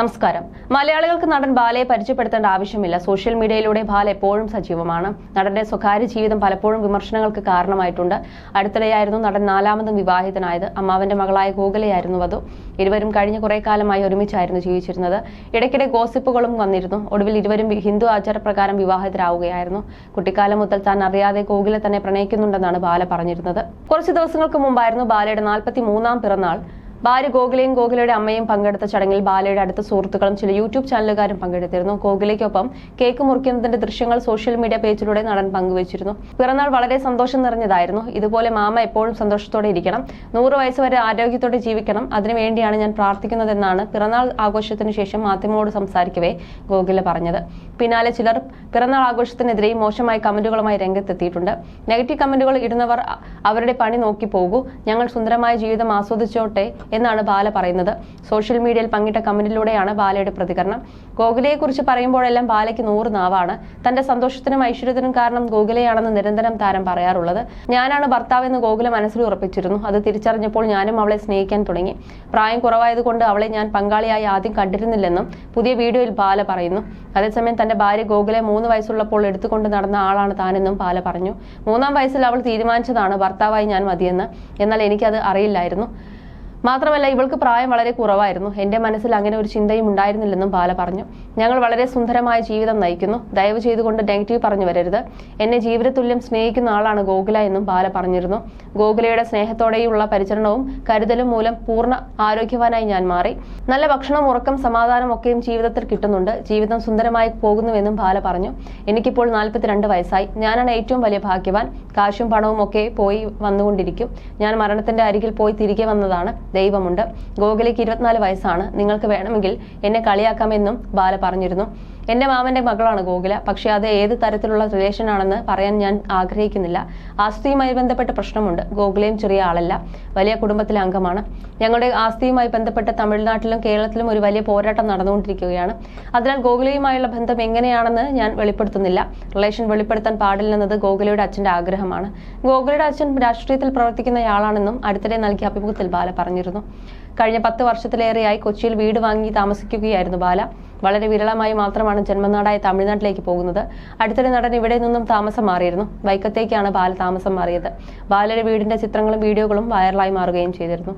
നമസ്കാരം. മലയാളികൾക്ക് നടൻ ബാലയെ പരിചയപ്പെടുത്തേണ്ട ആവശ്യമില്ല. സോഷ്യൽ മീഡിയയിലൂടെ ബാല എപ്പോഴും സജീവമാണ്. നടന്റെ സ്വകാര്യ ജീവിതം പലപ്പോഴും വിമർശനങ്ങൾക്ക് കാരണമായിട്ടുണ്ട്. അടുത്തിടെയായിരുന്നു നടൻ നാലാമതും വിവാഹിതനായത്. അമ്മാവന്റെ മകളായ ഗോകുലയായിരുന്നു അതോ ഇരുവരും കഴിഞ്ഞ കുറെ കാലമായി ഒരുമിച്ചായിരുന്നു ജീവിച്ചിരുന്നത്. ഇടയ്ക്കിടെ ഗോസിപ്പുകളും വന്നിരുന്നു. ഒടുവിൽ ഇരുവരും ഹിന്ദു ആചാരപ്രകാരം വിവാഹിതരാവുകയായിരുന്നു. കുട്ടിക്കാലം മുതൽ താൻ അറിയാതെ ഗോകുലെ തന്നെ പ്രണയിക്കുന്നുണ്ടെന്നാണ് ബാല പറഞ്ഞിരുന്നത്. കുറച്ച് ദിവസങ്ങൾക്ക് മുമ്പായിരുന്നു ബാലയുടെ നാൽപ്പത്തി മൂന്നാം പിറന്നാൾ. ഭാര്യ ഗോകുലയും ഗോകുലയുടെ അമ്മയും പങ്കെടുത്ത ചടങ്ങിൽ ബാലയുടെ അടുത്ത സുഹൃത്തുക്കളും ചില യൂട്യൂബ് ചാനലുകാരും പങ്കെടുത്തിരുന്നു. ഗോകുലയ്ക്കൊപ്പം കേക്ക് മുറിക്കുന്നതിന്റെ ദൃശ്യങ്ങൾ സോഷ്യൽ മീഡിയ പേജിലൂടെ നടൻ പങ്കുവച്ചിരുന്നു. പിറന്നാൾ വളരെ സന്തോഷം നിറഞ്ഞതായിരുന്നു. ഇതുപോലെ മാമ എപ്പോഴും സന്തോഷത്തോടെ ഇരിക്കണം. നൂറ് വയസ്സ് വരെ ആരോഗ്യത്തോടെ ജീവിക്കണം. അതിനുവേണ്ടിയാണ് ഞാൻ പ്രാർത്ഥിക്കുന്നതെന്നാണ് പിറന്നാൾ ആഘോഷത്തിന് ശേഷം മാധ്യമങ്ങളോട് സംസാരിക്കവേ ഗോകുല പറഞ്ഞത്. പിന്നാലെ ചിലർ പിറന്നാൾ ആഘോഷത്തിനെതിരെ മോശമായ കമന്റുകളുമായി രംഗത്തെത്തിയിട്ടുണ്ട്. നെഗറ്റീവ് കമന്റുകൾ ഇടുന്നവർ അവരുടെ പണി നോക്കി പോകൂ. ഞങ്ങൾ സുന്ദരമായ ജീവിതം ആസ്വദിച്ചോട്ടെ. എന്നാണ് ബാല പറയുന്നത്. സോഷ്യൽ മീഡിയയിൽ പങ്കിട്ട കമന്റിലൂടെയാണ് ബാലയുടെ പ്രതികരണം. ഗോകുലയെക്കുറിച്ച് പറയുമ്പോഴെല്ലാം ബാലയ്ക്ക് നൂറ് നാവാണ്. തന്റെ സന്തോഷത്തിനും ഐശ്വര്യത്തിനും കാരണം ഗോകുലയാണെന്ന് നിരന്തരം താരം പറയാറുള്ളത്. ഞാനാണ് ഭർത്താവെന്ന് ഗോകുല മനസ്സിൽ ഉറപ്പിച്ചിരുന്നു. അത് തിരിച്ചറിഞ്ഞപ്പോൾ ഞാനും അവളെ സ്നേഹിക്കാൻ തുടങ്ങി. പ്രായം കുറവായതുകൊണ്ട് അവളെ ഞാൻ പങ്കാളിയായി ആദ്യം കണ്ടിരുന്നില്ലെന്നും പുതിയ വീഡിയോയിൽ ബാല പറയുന്നു. അതേസമയം തന്റെ ഭാര്യ ഗോകുലെ മൂന്ന് വയസ്സുള്ളപ്പോൾ എടുത്തുകൊണ്ട് നടന്ന ആളാണ് താനെന്നും ബാല പറഞ്ഞു. മൂന്നാം വയസ്സിൽ അവൾ തീരുമാനിച്ചതാണ് ഭർത്താവായി ഞാൻ മതിയെന്ന്. എന്നാൽ എനിക്കത് അറിയില്ലായിരുന്നു. മാത്രമല്ല ഇവൾക്ക് പ്രായം വളരെ കുറവായിരുന്നു. എന്റെ മനസ്സിൽ അങ്ങനെ ഒരു ചിന്തയും ഉണ്ടായിരുന്നില്ലെന്നും ബാല പറഞ്ഞു. ഞങ്ങൾ വളരെ സുന്ദരമായ ജീവിതം നയിക്കുന്നു. ദയവ് ചെയ്തുകൊണ്ട് നെഗറ്റീവ് പറഞ്ഞു വരരുത്. എന്നെ ജീവിതതുല്യം സ്നേഹിക്കുന്ന ആളാണ് ഗോകുല എന്നും ബാല പറഞ്ഞിരുന്നു. ഗോകുലയുടെ സ്നേഹത്തോടെയുള്ള പരിചരണവും കരുതലും മൂലം പൂർണ ആരോഗ്യവാനായി ഞാൻ മാറി. നല്ല ഭക്ഷണം ഉറക്കം സമാധാനം ഒക്കെയും ജീവിതത്തിൽ കിട്ടുന്നുണ്ട്. ജീവിതം സുന്ദരമായി പോകുന്നുവെന്നും ബാല പറഞ്ഞു. എനിക്കിപ്പോൾ നാൽപ്പത്തിരണ്ട് വയസ്സായി. ഞാനാണ് ഏറ്റവും വലിയ ഭാഗ്യവാൻ. കാശും പണവും ഒക്കെ പോയി വന്നുകൊണ്ടിരിക്കും. ഞാൻ മരണത്തിന്റെ അരികിൽ പോയി തിരികെ വന്നതാണ്. ദൈവമുണ്ട്. ഗോകുലയ്ക്ക് ഇരുപത്തിനാല് വയസ്സാണ്. നിങ്ങൾക്ക് വേണമെങ്കിൽ എന്നെ കളിയാക്കാമെന്നും ബാല പറഞ്ഞിരുന്നു. എന്റെ മാമന്റെ മകളാണ് ഗോകുല. പക്ഷേ അത് ഏത് തരത്തിലുള്ള റിലേഷൻ ആണെന്ന് പറയാൻ ഞാൻ ആഗ്രഹിക്കുന്നില്ല. ആസ്തിയുമായി ബന്ധപ്പെട്ട പ്രശ്നമുണ്ട്. ഗോകുലയും ചെറിയ ആളല്ല. വലിയ കുടുംബത്തിലെ അംഗമാണ്. ഞങ്ങളുടെ ആസ്തിയുമായി ബന്ധപ്പെട്ട് തമിഴ്നാട്ടിലും കേരളത്തിലും ഒരു വലിയ പോരാട്ടം നടന്നുകൊണ്ടിരിക്കുകയാണ്. അതിനാൽ ഗോകുലയുമായുള്ള ബന്ധം എങ്ങനെയാണെന്ന് ഞാൻ വെളിപ്പെടുത്തുന്നില്ല. റിലേഷൻ വെളിപ്പെടുത്താൻ പാടില്ലെന്നത് ഗോകുലയുടെ അച്ഛന്റെ ആഗ്രഹമാണ്. ഗോകുലയുടെ അച്ഛൻ രാഷ്ട്രീയത്തിൽ പ്രവർത്തിക്കുന്നയാളാണെന്നും അടുത്തിടെ നൽകിയ അഭിമുഖത്തിൽ ബാല പറഞ്ഞിരുന്നു. കഴിഞ്ഞ പത്ത് വർഷത്തിലേറെയായി കൊച്ചിയിൽ വീട് വാങ്ങി താമസിക്കുകയായിരുന്നു ബാല. വളരെ വിരളമായി മാത്രമാണ് ജന്മനാടായ തമിഴ്നാട്ടിലേക്ക് പോകുന്നത്. അടുത്തിടെ നടൻ ഇവിടെ നിന്നും താമസം മാറിയിരുന്നു. വൈക്കത്തേക്കാണ് ബാല താമസം മാറിയത്. ബാലയുടെ വീടിന്റെ ചിത്രങ്ങളും വീഡിയോകളും വൈറലായി മാറുകയും ചെയ്തിരുന്നു.